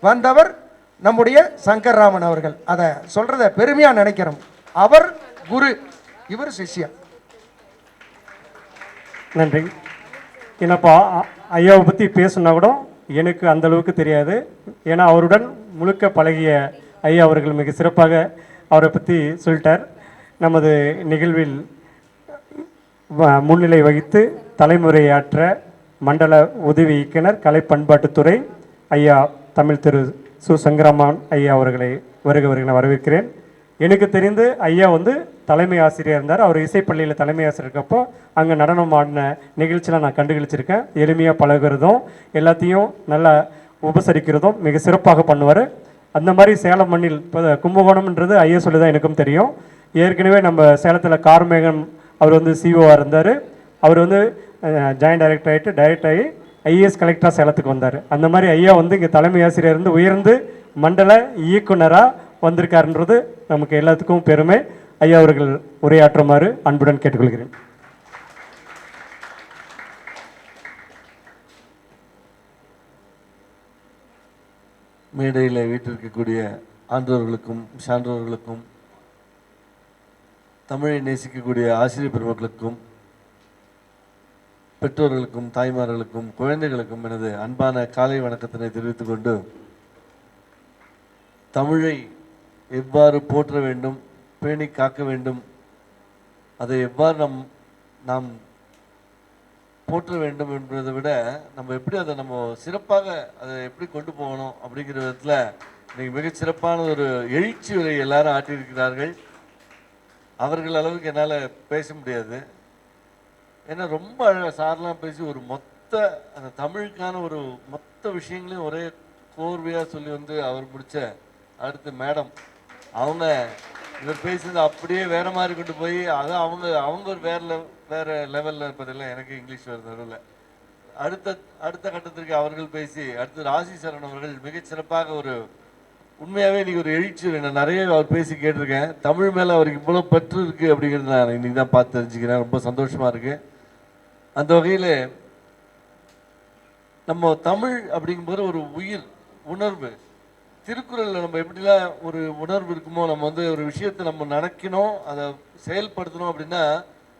வந்தவர் நம்முடைய சங்கர்ராமன் அவர்கள். அதை சொல்றத பெருமையா நினைக்கிறோம். அவர் குரு இவர் சிஷ்யா நன்றி. என்னப்பா அ- ஐயாவை பற்றி பேசுனா கூட எனக்கு அந்த அளவுக்கு தெரியாது. ஏன்னா அவருடன் முழுக்க பழகிய ஐயா அவர்கள் மிக சிறப்பாக அவரை பற்றி சொல்லிட்டார். நமது நிகழ்வில் முன்னிலை வகித்து தலைமுறையாற்ற மண்டல உதவி இயக்குனர் கலை பண்பாட்டுத்துறை ஐயா தமிழ் திரு சு. சங்கரமான் ஐயா அவர்களை வருக நான் வரவேற்கிறேன். எனக்கு தெரிந்து ஐயா வந்து தலைமை ஆசிரியர் இருந்தார். அவர் இசைப்பள்ளியில் தலைமை ஆசிரியர் இருக்கப்போ அங்கே நடனம் ஆடின நிகழ்ச்சியெலாம் நான் கண்டுகளிச்சிருக்கேன். எளிமையாக பழகுறதும் எல்லாத்தையும் நல்லா உபசரிக்கிறதும் மிக சிறப்பாக பண்ணுவார். அந்த மாதிரி சேலம் மண்ணில் இப்போ கும்பகோணம்ன்றது ஐயா சொல்லி தான் எனக்கும் தெரியும். ஏற்கனவே நம்ம சேலத்தில் கார்மேகம் அவர் வந்து சிஓவாக இருந்தார். அவர் வந்து ஜாயின்ட் டைரக்டர் ஆகிட்டு டைரக்ட் ஆகி ஐஏஎஸ் கலெக்டராக சேலத்துக்கு வந்தார். அந்த மாதிரி ஐயா வந்து இங்கே தலைமை ஆசிரியர் இருந்து உயர்ந்து மண்டல இயக்குனராக வந்திருக்காருன்றது நமக்கு எல்லாத்துக்கும் பெருமை. ஐயா அவர்கள் உரையாற்றுமாறு அன்புடன் கேட்டுக்கொள்கிறேன். மேடையில் வீட்டிருக்கக்கூடிய ஆன்றோர்களுக்கும் சான்றோர்களுக்கும் தமிழை நேசிக்கக்கூடிய ஆசிரியர் பெருமக்களுக்கும் பெற்றோர்களுக்கும் தாய்மார்களுக்கும் குழந்தைகளுக்கும் எனது அன்பான காலை வணக்கத்தினை தெரிவித்துக் கொண்டு தமிழை எவ்வாறு போற்ற வேண்டும் பேணி காக்க வேண்டும் அதை எவ்வாறு நம் நாம் போற்ற வேண்டும் என்பதை விட நம்ம எப்படி அதை நம்ம சிறப்பாக அதை எப்படி கொண்டு போகணும் அப்படிங்கிற விதத்தில் இன்றைக்கி மிகச் சிறப்பான ஒரு எழுச்சி உரை எல்லாரும் ஆட்டியிருக்கிறார்கள் அவர்கள் அளவுக்கு என்னால் பேச முடியாது. ஏன்னா ரொம்ப அழகாக சார்லாம் பேசி ஒரு மொத்த அந்த தமிழுக்கான ஒரு மொத்த விஷயங்களையும் ஒரே கோர்வையாக சொல்லி வந்து அவர் முடித்த அடுத்து மேடம். அவங்க இவர் பேசுனது அப்படியே வேற மாதிரி கொண்டு போய் அதை அவங்க அவங்க ஒரு வேற lev- வேற லெவலில் இருப்பதெல்லாம் எனக்கு இங்கிலீஷ் வருது நடுவில் அடுத்த அடுத்த கட்டத்திற்கு அவர்கள் பேசி அடுத்து ராசி சரண் அவர்கள் மிகச்சிறப்பாக ஒரு உண்மையாகவே இன்றைக்கி ஒரு எழுச்சி நான் நிறைய அவர் பேசி கேட்டிருக்கேன். தமிழ் மேலே அவருக்கு இவ்வளோ பற்று இருக்குது அப்படிங்கிறது நான் இன்றைக்கி தான் பார்த்து தெரிஞ்சுக்கிறேன். ரொம்ப சந்தோஷமாக இருக்குது அந்த வகையில் நம்ம தமிழ் அப்படிங்கும்போது ஒரு உயிர் உணர்வு. திருக்குறளில் நம்ம எப்படிலாம் ஒரு உணர்வு இருக்குமோ நம்ம வந்து ஒரு விஷயத்தை நம்ம நினைக்கணும் அதை செயல்படுத்தணும் அப்படின்னா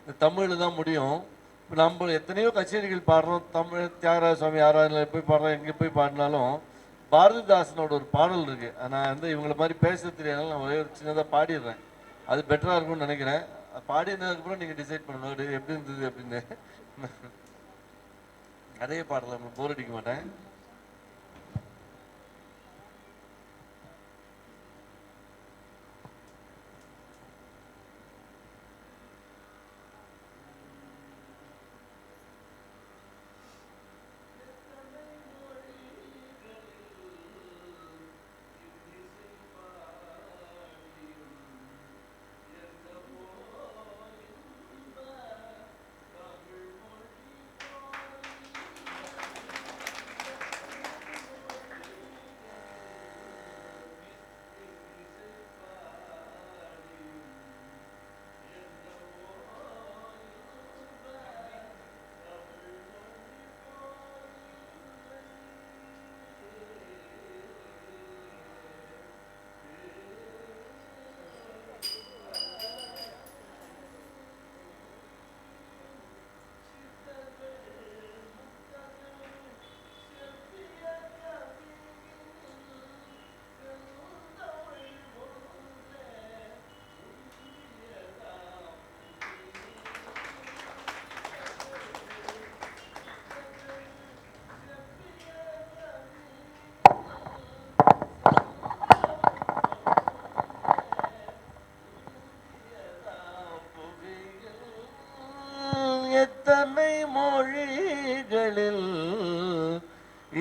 இந்த தமிழில் தான் முடியும். இப்போ நம்ம எத்தனையோ கச்சேரிகள் பாடுறோம். தமிழ் தியாகராஜ சுவாமி ஆராதனையில் போய் பாடுறோம் எங்கே போய் பாடினாலும் பாரதிதாசனோட ஒரு பாடல் இருக்குது ஆனால் நான் வந்து இவங்கள மாதிரி பேச தெரியாதனால நான் ஒரே ஒரு சின்னதாக பாடிடுறேன். அது பெட்டராக இருக்கும்னு நினைக்கிறேன். பாடினதுக்கப்புறம் நீங்கள் டிசைட் பண்ணணும். எப்படி இருந்தது அப்படின்னு. நிறைய பாடலாம் போர் அடிக்க மாட்டேன்.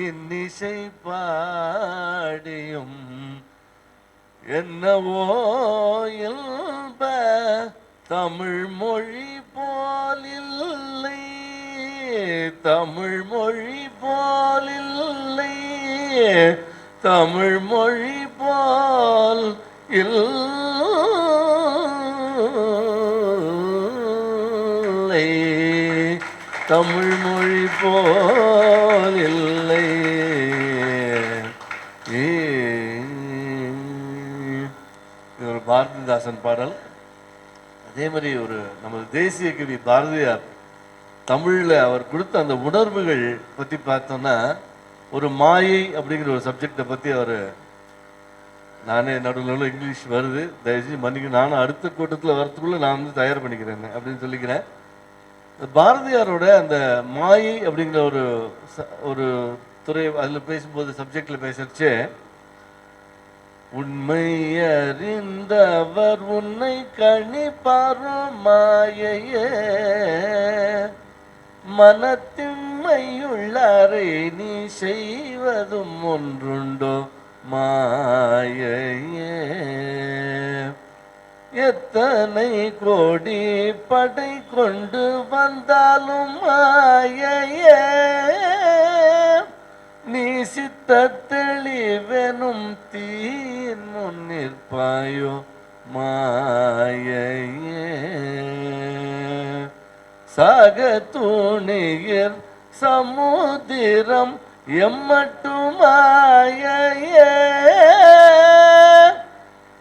இன்னிசை பாடியும் என்னவோ இன்ப தமிழ் மொழி போலில்லை தமிழ் மொழி போலில்லை தமிழ் மொழி போல் இல்லை. தமிழ் மொழி போல் இல்லை. ஏ. இது ஒரு பாரதிதாசன் பாடல். அதே மாதிரி ஒரு நமது தேசிய கவி பாரதியார் தமிழில் அவர் கொடுத்த அந்த உணர்வுகள் பற்றி பார்த்தோம்னா ஒரு மாயை அப்படிங்கிற ஒரு சப்ஜெக்டை பற்றி அவர் நானே நடுவில் இங்கிலீஷ் வருது. தயவுசெய்து மன்னிக்க நானும் அடுத்த கூட்டத்தில் வரத்துக்குள்ளே நான் வந்து தயார் பண்ணிக்கிறேன் அப்படின்னு சொல்லிக்கிறேன். பாரதியாரோட அந்த மாயை அப்படிங்கிற ஒரு ஒரு துறை அதில் பேசும்போது சப்ஜெக்டில் பேசுறச்சே உண்மை அறிந்தவர் உன்னை கணிப்பாரும் மாயையே மனத்தின்மையுள்ளாரை நீ செய்வதும் ஒன்றுண்டோ மாயையே. எத்தனை கோடி படை கொண்டு வந்தாலும் மாயையே. நீ சித்த தெளிவெனும் தீர் முன் நிற்பாயோ மாயையே. சாக துணியர் சமுதிரம் எம்மட்டு மாயையே.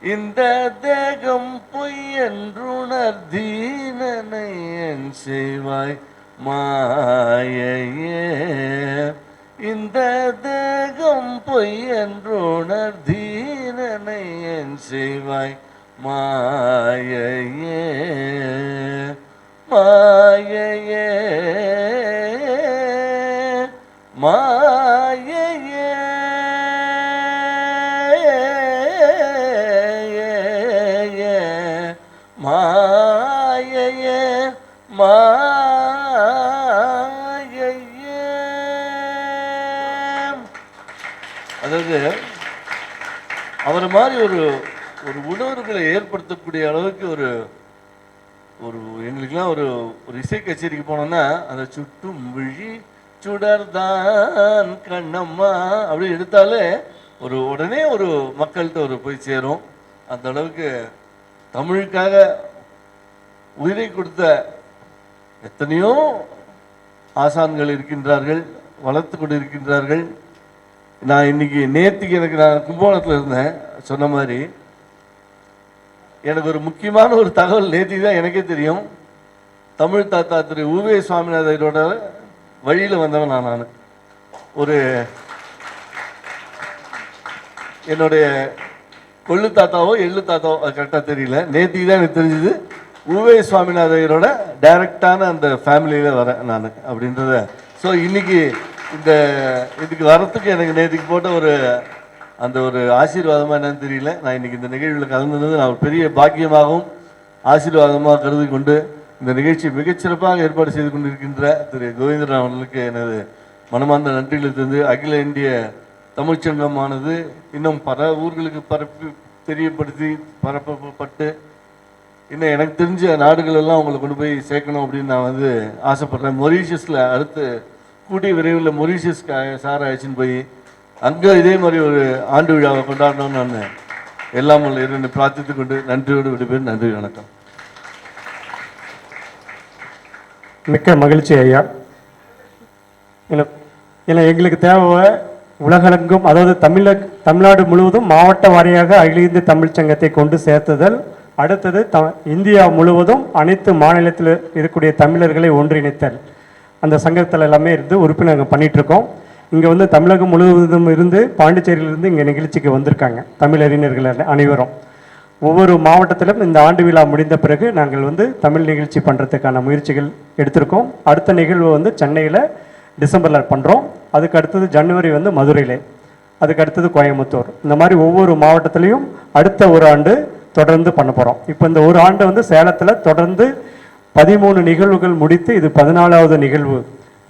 இந்த தேகம் பொய் என்றுணர் தீனனை என் செய்வாய் மாயையே. இந்த தேகம் பொய் என்றுணர் தீனனை என் செய்வாய் மாயையே மாயையே. மாயையே. அதாவது அவர் மாதிரி ஒரு ஒரு உணர்வுகளை ஏற்படுத்தக்கூடிய அளவுக்கு ஒரு ஒரு எங்களுக்கெல்லாம் ஒரு ஒரு இசை கச்சேரிக்கு போனோம்னா அந்த சுட்டும் விழி சுடர்தான் கண்ணம்மா அப்படி எடுத்தாலே ஒரு உடனே ஒரு மக்கள்கிட்ட ஒரு போய் சேரும். அந்த அளவுக்கு தமிழுக்காக உயிரை கொடுத்த எத்தனையோ ஆசான்கள் இருக்கின்றார்கள் வளர்த்து கொண்டு இருக்கின்றார்கள் நான் இன்னைக்கு நேற்றுக்கு எனக்கு நான் கும்பகோணத்தில் இருந்தேன் சொன்ன மாதிரி. எனக்கு ஒரு முக்கியமான ஒரு தகவல் நேற்றுக்கு தான் எனக்கே தெரியும். தமிழ் தாத்தா திரு உவே சுவாமிநாதரோட வழியில் வந்தவன் நான் நான். ஒரு என்னுடைய கொள்ளு தாத்தாவோ எள்ளு தாத்தாவோ அது கரெக்டாக தெரியல. நேற்றுக்கு தான் எனக்கு தெரிஞ்சுது உவே சுவாமிநாதையரோட டைரக்டான அந்த ஃபேமிலியில் வரேன் நான் அப்படின்றத. ஸோ இன்னைக்கு இந்த இதுக்கு வரத்துக்கு எனக்கு நேற்றுக்கு போட்ட ஒரு அந்த ஒரு ஆசீர்வாதமாக என்னன்னு தெரியல. நான் இன்னைக்கு இந்த நிகழ்வில் கலந்துனது நான் ஒரு பெரிய பாக்கியமாகவும் ஆசீர்வாதமாக கருதி கொண்டு இந்த நிகழ்ச்சி மிகச்சிறப்பாக ஏற்பாடு செய்து கொண்டிருக்கின்ற திரு கோவிந்தராவ் அவர்களுக்கு எனது மனமார்ந்த நன்றிகளை தந்து அகில இந்திய தமிழ்ச்சங்கமானது இன்னும் பல ஊர்களுக்கு பரப்பி தெரியப்படுத்தி பரப்பப்பட்டு இன்னும் எனக்கு தெரிஞ்ச நாடுகளெல்லாம் அவங்களை உங்களை கொண்டு போய் சேர்க்கணும் அப்படின்னு நான் வந்து ஆசைப்பட்றேன். மொரீஷியஸில் அடுத்து கூடிய விரைவில் மொரிஷியஸ் சார் அழைச்சின்னு போய் அங்கே இதே மாதிரி ஒரு ஆண்டு விழாவை கொண்டாடணும்னு நான் எல்லாம் இருந்து பிரார்த்தித்து கொண்டு நன்றியோடு விடுபேன் நன்றி வணக்கம். மிக்க மகிழ்ச்சி ஐயா. இல்லை இல்லை எங்களுக்கு தேவை உலகளங்கும் அதாவது தமிழ தமிழ்நாடு முழுவதும் மாவட்ட வாரியாக அகில இந்திய தமிழ்ச் சங்கத்தை கொண்டு சேர்த்துதல் அடுத்தது த இந்தியா முழுவதும் அனைத்து மாநிலத்தில் இருக்கக்கூடிய தமிழர்களை ஒன்றிணைத்தல். அந்த சங்கத்தில் எல்லாமே இருந்து உறுப்பினர் பண்ணிட்டு பண்ணிகிட்ருக்கோம் இங்கே வந்து தமிழகம் முழுவதும் இருந்து பாண்டிச்சேரியிலிருந்து இங்கே நிகழ்ச்சிக்கு வந்திருக்காங்க. தமிழறிஞர்கள் அனைவரும். ஒவ்வொரு மாவட்டத்திலும் இந்த ஆண்டு விழா முடிந்த பிறகு நாங்கள் வந்து தமிழ் நிகழ்ச்சி பண்ணுறதுக்கான முயற்சிகள் எடுத்திருக்கோம். அடுத்த நிகழ்வு வந்து சென்னையில் டிசம்பரில் பண்ணுறோம் அதுக்கு அடுத்தது ஜனவரி வந்து மதுரையில். அதுக்கு அடுத்தது கோயம்புத்தூர். இந்த மாதிரி ஒவ்வொரு மாவட்டத்திலையும் அடுத்த ஒரு ஆண்டு தொடர்ந்து பண்ண போகிறோம் இப்போ இந்த ஒரு ஆண்டு வந்து சேலத்தில் தொடர்ந்து பதிமூணு நிகழ்வுகள் முடித்து இது பதினாலாவது நிகழ்வு.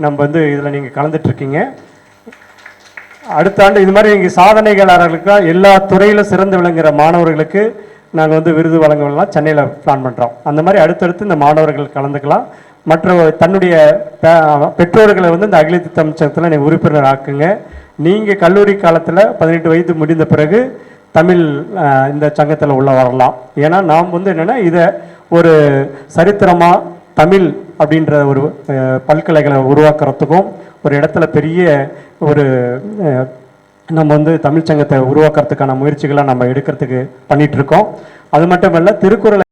நம்ம வந்து இதில் நீங்கள் கலந்துட்டுருக்கீங்க அடுத்த ஆண்டு இது மாதிரி இங்கே சாதனைகளாளர்களுக்காக எல்லா துறையிலும் சிறந்து விளங்குகிற மாணவர்களுக்கு நாங்கள் வந்து விருது வழங்கலாம். சென்னையில் பிளான் பண்ணுறோம் அந்த மாதிரி அடுத்தடுத்து இந்த மாணவர்கள் கலந்துக்கலாம். மற்ற தன்னுடைய பெற்றோர்களை வந்து இந்த அகில தமிழ்ச்சங்கத்தில் நீங்கள் உறுப்பினர் ஆக்குங்க. நீங்கள் கல்லூரி காலத்தில் பதினெட்டு வயது முடிந்த பிறகு தமிழ் இந்த சங்கத்தில் உள்ள வரலாம். ஏன்னா நாம் வந்து என்னென்னா இதை ஒரு சரித்திரமாக தமிழ் அப்படின்ற ஒரு பல்கலைகளை உருவாக்குறதுக்கும் ஒரு இடத்துல பெரிய ஒரு நம்ம வந்து தமிழ்ச்சங்கத்தை உருவாக்குறதுக்கான முயற்சிகளை நம்ம எடுக்கிறதுக்கு பண்ணிகிட்ருக்கோம் அது மட்டும் இல்லை திருக்குறளை